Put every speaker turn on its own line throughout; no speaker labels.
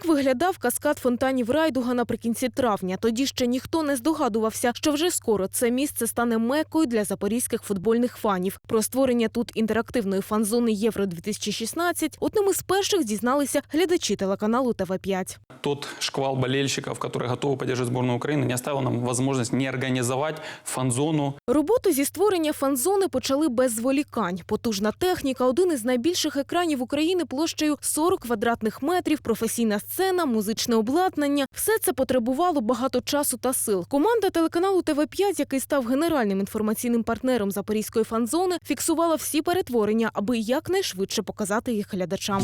Так виглядав каскад фонтанів Райдуга наприкінці травня. Тоді ще ніхто не здогадувався, що вже скоро це місце стане мекою для запорізьких футбольних фанів. Про створення тут інтерактивної фан-зони Євро 2016 одним із перших дізналися глядачі телеканалу ТВ 5
Тот шквал болельщиков, которые готовы поддерживать сборную Украины, не оставил нам возможность не организовать фан-зону.
Роботу зі створення фан-зони почали без зволікань. Потужна техніка, один із найбільших екранів України площею 40 квадратних метрів, професійна сцена, музичне обладнання. Все це потребувало багато часу та сил. Команда телеканалу ТВ 5 який став генеральним інформаційним партнером запорізької фан-зони, фіксувала всі перетворення, аби якнайшвидше показати їх глядачам.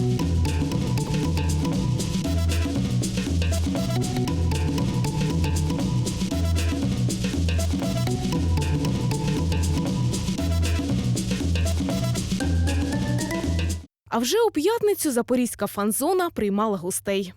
А вже у п'ятницю запорізька фан-зона приймала гостей.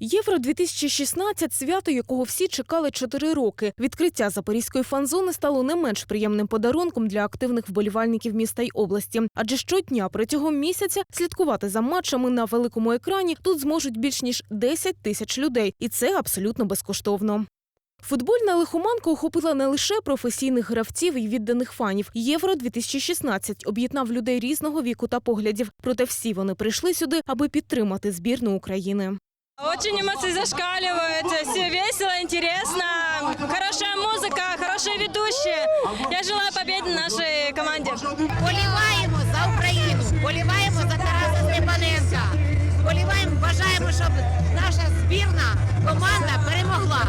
Євро 2016 – свято, якого всі чекали чотири роки. Відкриття запорізької фан-зони стало не менш приємним подарунком для активних вболівальників міста й області. Адже щодня протягом місяця слідкувати за матчами на великому екрані тут зможуть більш ніж 10 тисяч людей, і це абсолютно безкоштовно. Футбольна лихоманка охопила не лише професійних гравців і відданих фанів. Євро 2016 об'єднав людей різного віку та поглядів. Проте всі вони прийшли сюди, аби підтримати збірну України.
Очень эмоции зашкаливают, все весело, интересно, хорошая музыка, хорошие ведущие. Я желаю победы нашей команде.
Боліваємо збірна команда перемогла.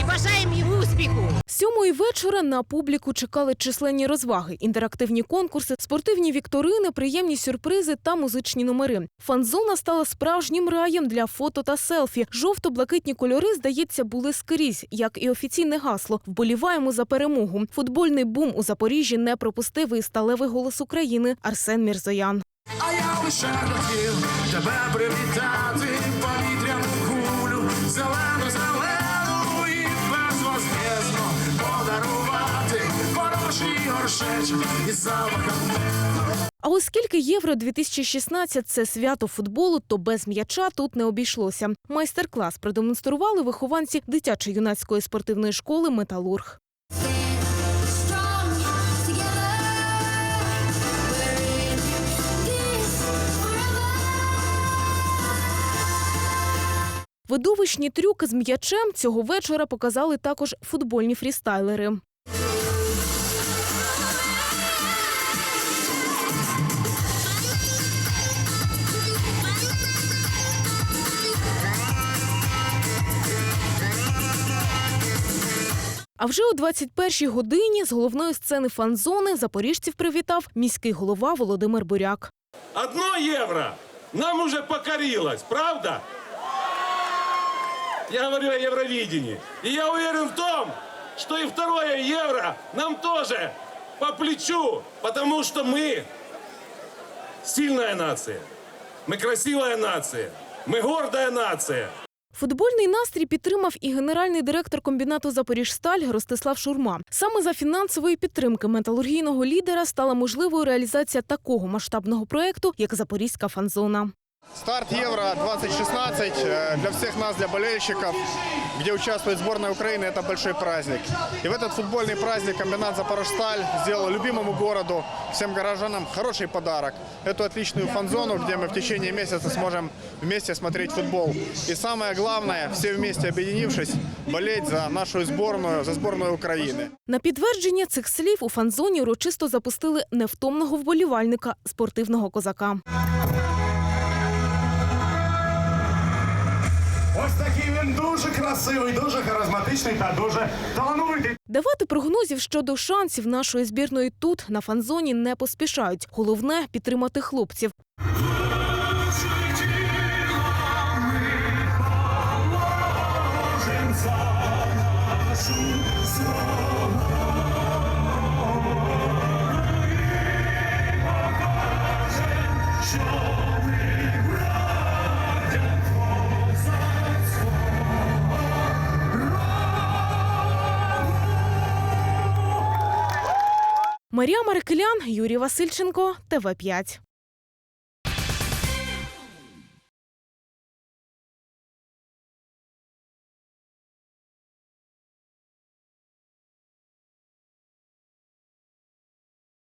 І бажаємо їм успіху.
Сьомої вечора на публіку чекали численні розваги, інтерактивні конкурси, спортивні вікторини, приємні сюрпризи та музичні номери. Фан-зона стала справжнім раєм для фото та селфі. Жовто-блакитні кольори, здається, були скрізь, як і офіційне гасло. Вболіваємо за перемогу. Футбольний бум у Запоріжжі не пропустив і сталевий голос України Арсен Мірзоян.
А я лише хотів тебе привітати, зелену, зелену і безвозмізно подарувати хороший горшечок із запахом
А оскільки Євро 2016 – це свято футболу, то без м'яча тут не обійшлося. Майстер-клас продемонстрували вихованці дитячо-юнацької спортивної школи Металург. Видовищні трюки з м'ячем цього вечора показали також футбольні фрістайлери. А вже о 21-й годині з головної сцени фан-зони запоріжців привітав міський голова Володимир Буряк.
Одно евро нам уже покорилось, правда? Я говорю о Евровидении. И я уверен в том, что и второе евро нам тоже по плечу, потому что мы сильная нация, мы красивая нация, мы гордая нация.
Футбольний настрій підтримав і генеральний директор комбінату Запоріжсталь Ростислав Шурма. Саме за фінансової підтримки металургійного лідера стала можливою реалізація такого масштабного проекту, як Запорізька фанзона.
Старт Евро-2016 э, для всех нас, для болельщиков, где участвует сборная Украины, это большой праздник. И в этот футбольный праздник комбинат «Запорожсталь» сделал любимому городу, всем горожанам хороший подарок. Эту отличную фан-зону, где мы в течение месяца сможем вместе смотреть футбол. И самое главное, все вместе объединившись, болеть за нашу сборную, за сборную Украины.
На підтвердження цих слів у фанзоні урочисто запустили невтомного вболівальника спортивного козака.
Ось такий він дуже красивий, дуже харизматичний та дуже талановитий.
Давати прогнозів щодо шансів нашої збірної тут на фанзоні не поспішають. Головне підтримати хлопців. Марія Марикелян, Юрій Васильченко, ТВ 5